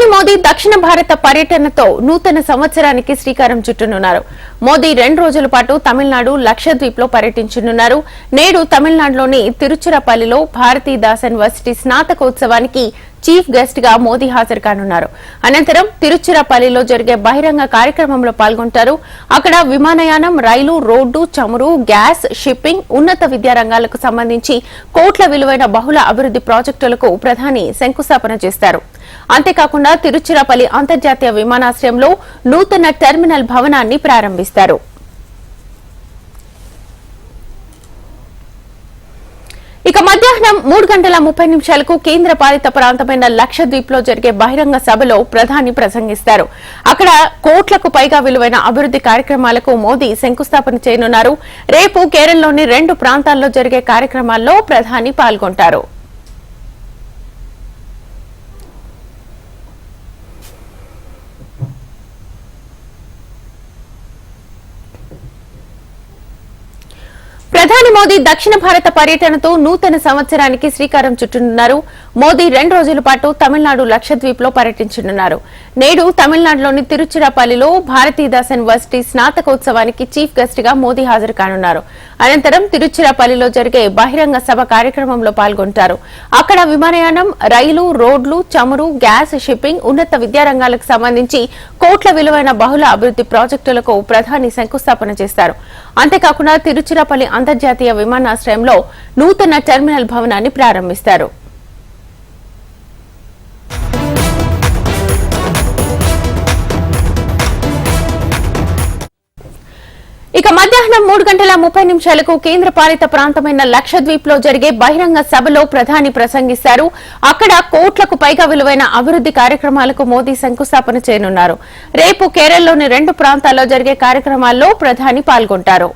ప్రధాని మోదీ దక్షిణ భారత పర్యటనతో నూతన సంవత్సరానికి శ్రీకారం చుట్టనున్నారు. మోదీ రెండు రోజుల పాటు తమిళనాడు లక్షద్వీప్లో పర్యటించనున్నారు. నేడు తమిళనాడులోని తిరుచిరపల్లిలో భారతీదాసన్ వర్సిటీ స్నాతకోత్సవానికి చీఫ్ గెస్ట్గా మోదీ హాజరు కానున్నారు. అనంతరం తిరుచిరపల్లిలో జరిగే బహిరంగ కార్యక్రమంలో పాల్గొంటారు. అక్కడ విమానయానం రైలు రోడ్డు చమురు గ్యాస్ షిప్పింగ్ ఉన్నత విద్యా రంగాలకు సంబంధించి కోట్ల విలువైన బహుళ అభివృద్ది ప్రాజెక్టులకు ప్రధాని శంకుస్థాపన చేస్తారు. అంతేకాకుండా తిరుచిరాపల్లి అంతర్జాతీయ విమానాశ్రయంలో నూతన టెర్మినల్ భవనాన్ని ప్రారంభిస్తారు. మధ్యాహ్నం మూడు గంటల ముప్పై నిమిషాలకు కేంద్ర పాలిత ప్రాంతమైన లక్షద్వీప్లో జరిగే బహిరంగ సభలో ప్రధాని ప్రసంగిస్తారు. అక్కడ కోట్లకు పైగా విలువైన అభివృద్ది కార్యక్రమాలకు మోదీ శంకుస్థాపన చేయనున్నారు. రేపు కేరళలోని రెండు ప్రాంతాల్లో జరిగే కార్యక్రమాల్లో ప్రధాని పాల్గొంటారు. ప్రధాని మోదీ దక్షిణ భారత పర్యటనతో నూతన సంవత్సరానికి శ్రీకారం చుట్టనున్నారు. మోదీ రెండు రోజుల పాటు తమిళనాడు లక్షద్వీప్లో పర్యటించనున్నారు. నేడు తమిళనాడులోని తిరుచిరాపల్లిలో భారతీదాస్ వర్సిటీ స్నాతకోత్సవానికి చీఫ్ గెస్ట్గా మోదీ హాజరు కానున్నారు. అనంతరం తిరుచిరాపల్లిలో జరిగే బహిరంగ సభ కార్యక్రమంలో పాల్గొంటారు. అక్కడ విమానయానం రైలు రోడ్లు చమురు గ్యాస్ షిప్పింగ్ ఉన్నత విద్యారంగాలకు సంబంధించి కోట్ల విలువైన బహుళ అభివృద్ది ప్రాజెక్టులకు ప్రధాని శంకుస్థాపన చేస్తారు. అంతేకాకుండా తిరుచిరాపల్లి అంతర్జాతీయ విమానాశ్రయంలో నూతన టెర్మినల్ భవనాన్ని ప్రారంభిస్తారు. మూడు గంటల ముప్పై నిమిషాలకు కేంద్ర పాలిత ప్రాంతమైన లక్షద్వీప్లో జరిగే బహిరంగ సభలో ప్రధాని ప్రసంగిస్తారు. అక్కడ కోట్లకు పైగా విలువైన అభివృద్ది కార్యక్రమాలకు మోదీ శంకుస్థాపన చేయనున్నారు. రేపు కేరళలోని రెండు ప్రాంతాల్లో జరిగే కార్యక్రమాల్లో ప్రధాని పాల్గొంటారు.